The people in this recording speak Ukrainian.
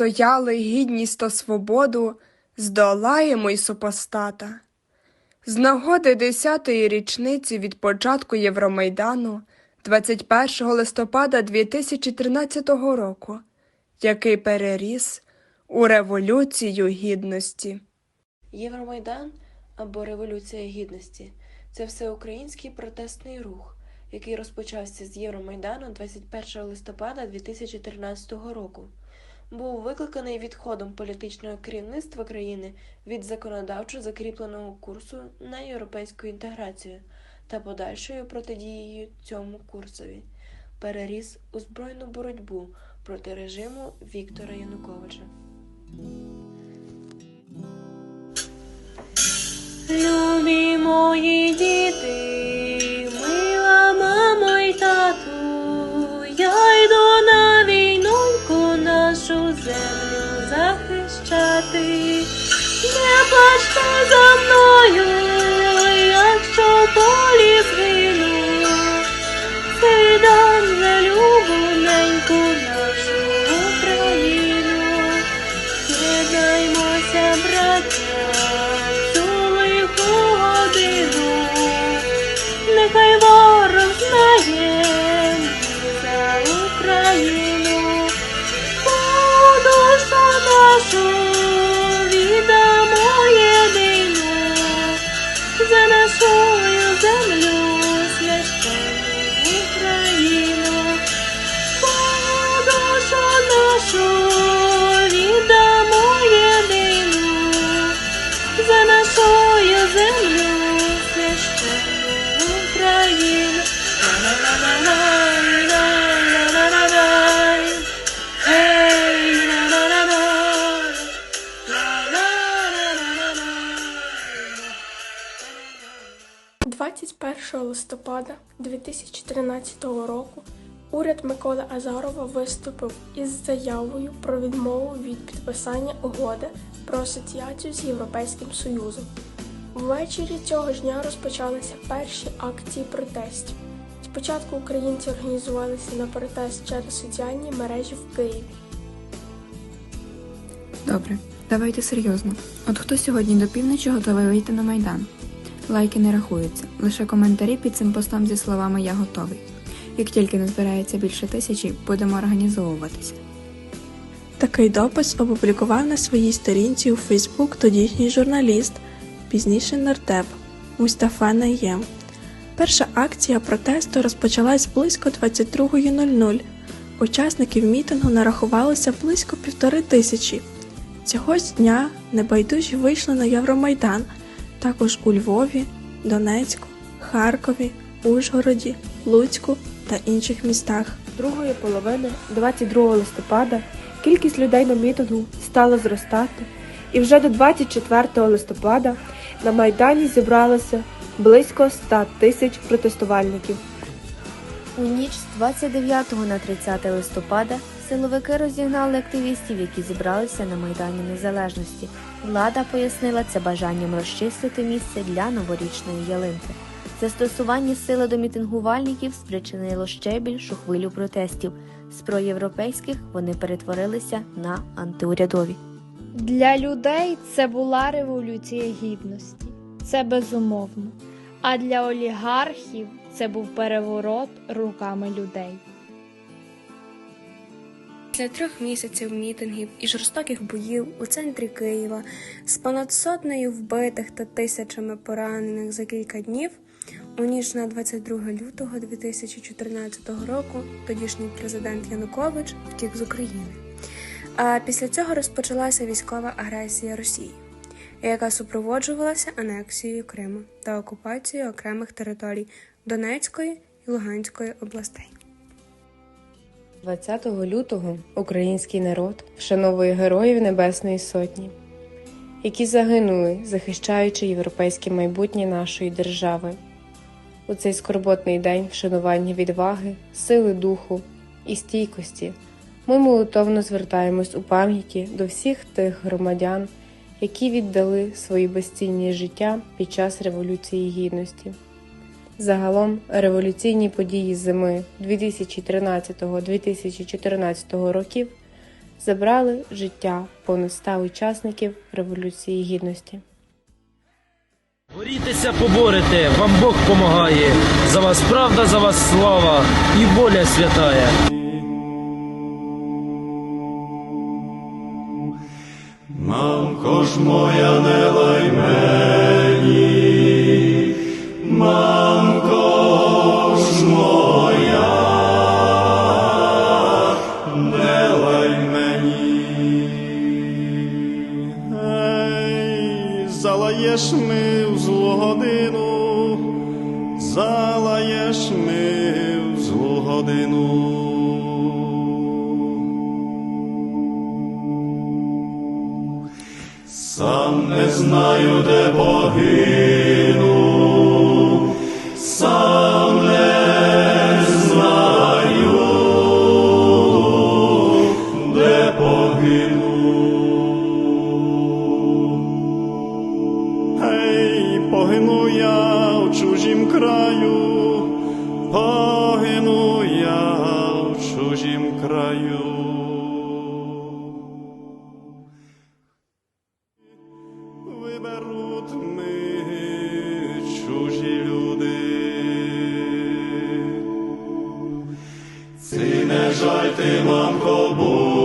відстояли гідність та свободу, здолаємо й супостата. З нагоди 10-ї річниці від початку Євромайдану 21 листопада 2013 року, який переріс у Революцію Гідності. Євромайдан або Революція Гідності це всеукраїнський протестний рух, який розпочався з Євромайдану 21 листопада 2013 року. Був викликаний відходом політичного керівництва країни від законодавчо закріпленого курсу на європейську інтеграцію та подальшою протидією цьому курсові. Переріс у збройну боротьбу проти режиму Віктора Януковича. Любі мої плачте за мною, якщо в полі згину, Сидам за любоненьку нашу Україну. Єднаймося, браття, цю лиху годину, нехай ворог знає за Україну, Бо 21 листопада 2013 року уряд Миколи Азарова виступив із заявою про відмову від підписання угоди про асоціацію з Європейським Союзом. Ввечері цього ж дня розпочалися перші акції протестів. Спочатку українці організувалися на протест через соціальні мережі в Києві. Добре, давайте серйозно. От хто сьогодні до півночі готовий вийти на майдан? Лайки не рахуються, лише коментарі під цим постом зі словами Я готовий. Як тільки назбирається більше тисячі, будемо організовуватися. Такий допис опублікував на своїй сторінці у Фейсбук тодішній журналіст, пізніше нардеп Мустафа Наєм. Перша акція протесту розпочалась близько 22.00. Учасників мітингу нарахувалося близько півтори тисячі. Цього ж дня небайдужі вийшли на Євромайдан, також у Львові, Донецьку, Харкові, Ужгороді, Луцьку та інших містах. другої половини 22 листопада кількість людей на мітингу стала зростати, і вже до 24 листопада на Майдані зібралося близько 100 тисяч протестувальників. У ніч з 29 на 30 листопада силовики розігнали активістів, які зібралися на Майдані Незалежності. Влада пояснила це бажанням розчистити місце для новорічної ялинки. Застосування сили до мітингувальників спричинило ще більшу хвилю протестів. З проєвропейських вони перетворилися на антиурядові. Для людей це була революція гідності, це безумовно. А для олігархів це був переворот руками людей. Після трьох місяців мітингів і жорстоких боїв у центрі Києва з понад сотнею вбитих та тисячами поранених за кілька днів, у ніч на 22 лютого 2014 року тодішній президент Янукович втік з України. А після цього розпочалася військова агресія Росії, яка супроводжувалася анексією Криму та окупацією окремих територій Донецької і Луганської областей. 20 лютого український народ вшановує героїв Небесної Сотні, які загинули, захищаючи європейське майбутнє нашої держави. У цей скорботний день вшанування відваги, сили духу і стійкості ми молитовно звертаємось у пам'яті до всіх тих громадян, які віддали свої безцінні життя під час Революції Гідності. Загалом революційні події зими 2013-2014 років забрали життя понад ста учасників Революції Гідності. Борітеся, поборете, вам Бог помагає. За вас правда, за вас слава і воля святая. Мамко ж моя, не лай залаєш ми в злу годину. Сам не знаю, де погину, Благайте, мамко, Бог.